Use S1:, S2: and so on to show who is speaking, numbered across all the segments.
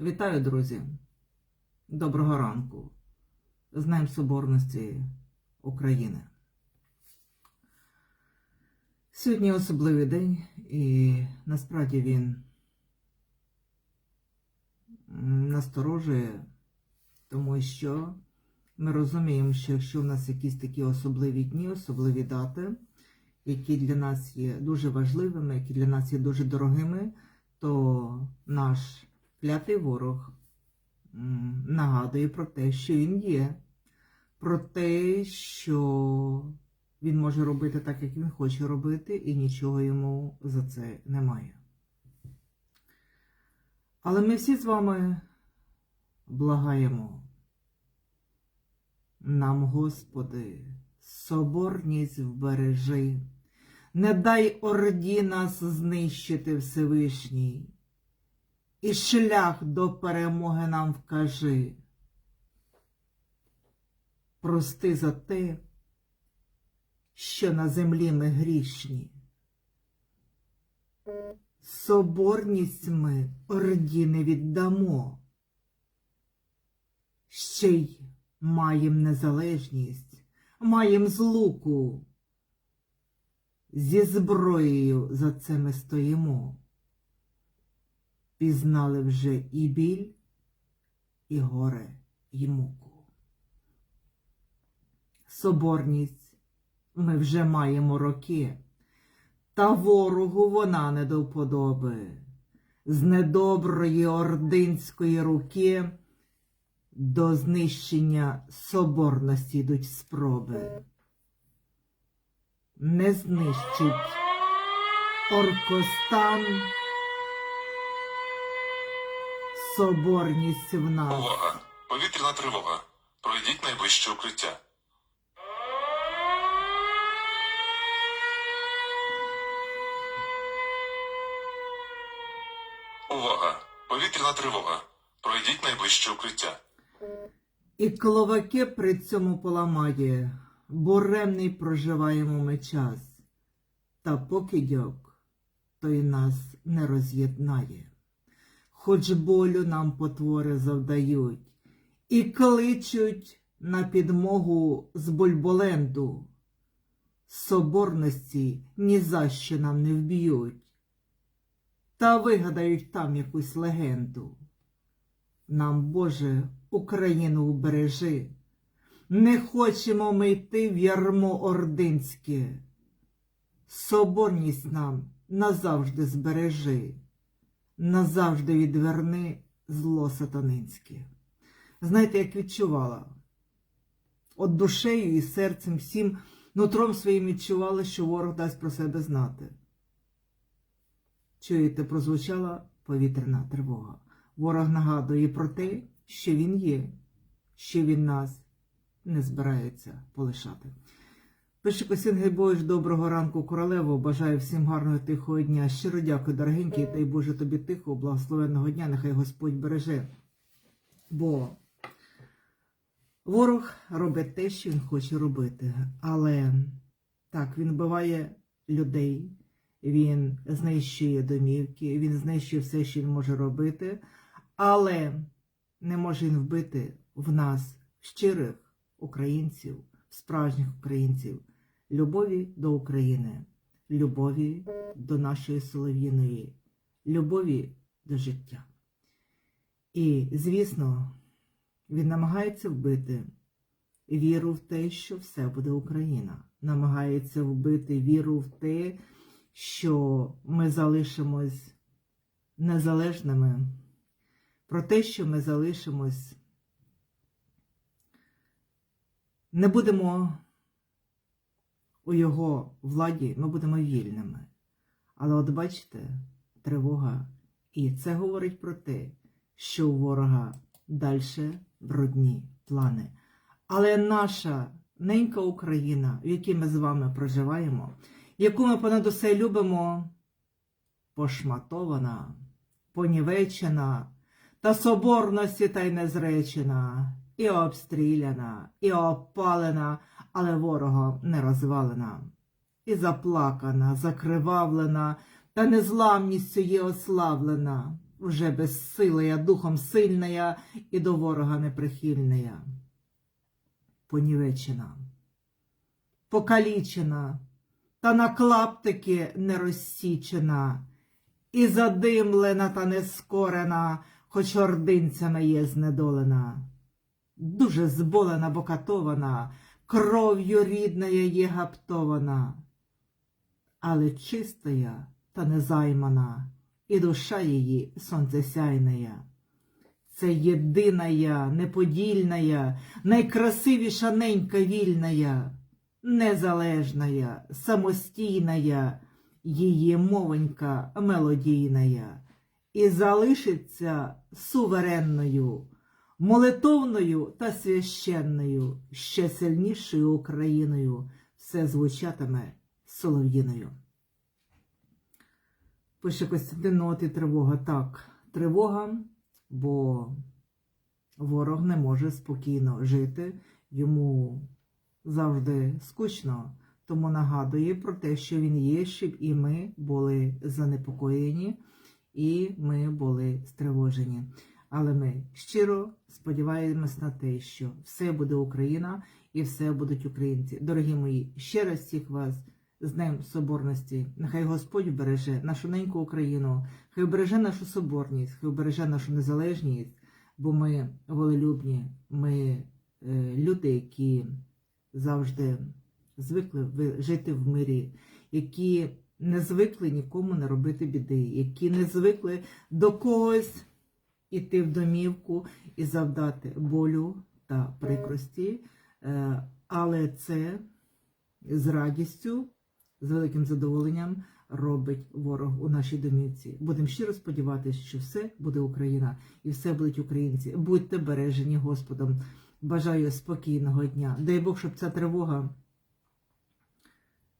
S1: Вітаю, друзі! Доброго ранку! З Днем Соборності України. Сьогодні особливий день, і насправді він насторожує, тому що ми розуміємо, що якщо в нас якісь такі особливі дні, особливі дати, які для нас є дуже важливими, які для нас є дуже дорогими, то наш клятий ворог нагадує про те, що він є, про те, що він може робити так, як він хоче робити, і нічого йому за це немає. Але ми всі з вами благаємо. Нам, Господи, соборність вбережи, не дай орді нас знищити Всевишній, і шлях до перемоги нам вкажи. Прости за те, що на землі ми грішні. Соборність ми орді не віддамо. Ще й маєм незалежність, маєм злуку. Зі зброєю за це ми стоїмо. Пізнали вже і біль, і горе, і муку. Соборність ми вже маємо роки, та ворогу вона не до вподоби. З недоброї ординської руки до знищення соборності йдуть спроби. Не знищить оркостан соборність в нас.
S2: Увага! Повітряна тривога. Пройдіть найближче укриття. Увага! Повітряна тривога. Пройдіть найближче укриття.
S1: І кловаки при цьому поламає, буремний проживаємо ми час, та покидьок той нас не роз'єднає. Хоч болю нам потвори завдають, і кличуть на підмогу з Бульболенду. Соборності ні за що нам не вб'ють, та вигадають там якусь легенду. Нам, Боже, Україну убережи. Не хочемо ми йти в ярмо ординське. Соборність нам назавжди збережи, назавжди відверни зло сатанинське. Знаєте, як відчувала? От душею і серцем всім нутром своїм відчувала, що ворог дасть про себе знати. Чуєте, прозвучала повітряна тривога. Ворог нагадує про те, що він є, що він нас не збирається полишати. Пише Косін Гейбович, доброго ранку, королево. Бажаю всім гарного тихого дня. Щиро дякую, дорогенький, дай Боже тобі тихого, благословенного дня, нехай Господь береже. Бо ворог робить те, що він хоче робити. Але так, він вбиває людей, він знищує домівки, він знищує все, що він може робити, але не може він вбити в нас щирих українців, справжніх українців, любові до України, любові до нашої солов'їної, любові до життя. І, звісно, він намагається вбити віру в те, що все буде Україна. Намагається вбити віру в те, що ми залишимось незалежними, про те, що ми залишимось, не будемо у його владі, ми будемо вільними. Але от бачите, тривога, і це говорить про те, що у ворога далі брудні плани. Але наша ненька Україна, в якій ми з вами проживаємо, яку ми понад усе любимо, пошматована, понівечена, та соборності та й не зречена, і обстріляна, і опалена, але ворогом не розвалена, і заплакана, закривавлена, та незламністю є ославлена, вже безсилая, духом сильная і до ворога неприхильная. Понівечена, покалічена, та на клаптики не розсічена, і задимлена та нескорена, хоч ординцями є знедолена. Дуже зболена, бо катована, кров'ю рідною є гаптована, але чистая та незаймана, і душа її сонцесяйная. Це єдиная, неподільная, найкрасивіша ненька вільная, незалежная, самостійная, її мовенька мелодійная, і залишиться суверенною, молитовною та священною, ще сильнішою Україною, все звучатиме солов'їною. Пише Костянтин Ноти тривога. Так, тривога, бо ворог не може спокійно жити, йому завжди скучно, тому нагадує про те, що він є, щоб і ми були занепокоєні, і ми були стривожені. Але ми щиро сподіваємось на те, що все буде Україна і все будуть українці. Дорогі мої, ще раз всіх вас з Днем Соборності. Нехай Господь береже нашу неньку Україну, хай береже нашу соборність, хай береже нашу незалежність, бо ми волелюбні, ми е, люди, які завжди звикли ви- жити в мирі, які не звикли нікому не робити біди, які не звикли до когось іти в домівку і завдати болю та прикрості, Е, але це з радістю, з великим задоволенням робить ворог у нашій домівці. Будемо щиро сподіватися, що все буде Україна і все будуть українці. Будьте бережені Господом. Бажаю спокійного дня. Дай Бог, щоб ця тривога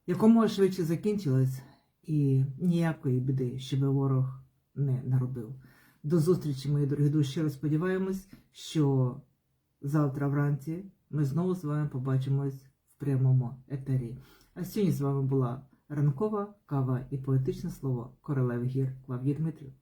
S1: якомога швидше закінчилась і ніякої біди, щоб ворог не наробив. До зустрічі, мої дорогі душі. Сподіваємось, що завтра вранці ми знову з вами побачимось в прямому етері. А сьогодні з вами була ранкова кава і поетичне слово Королев Гір Клавдій Дмитрів.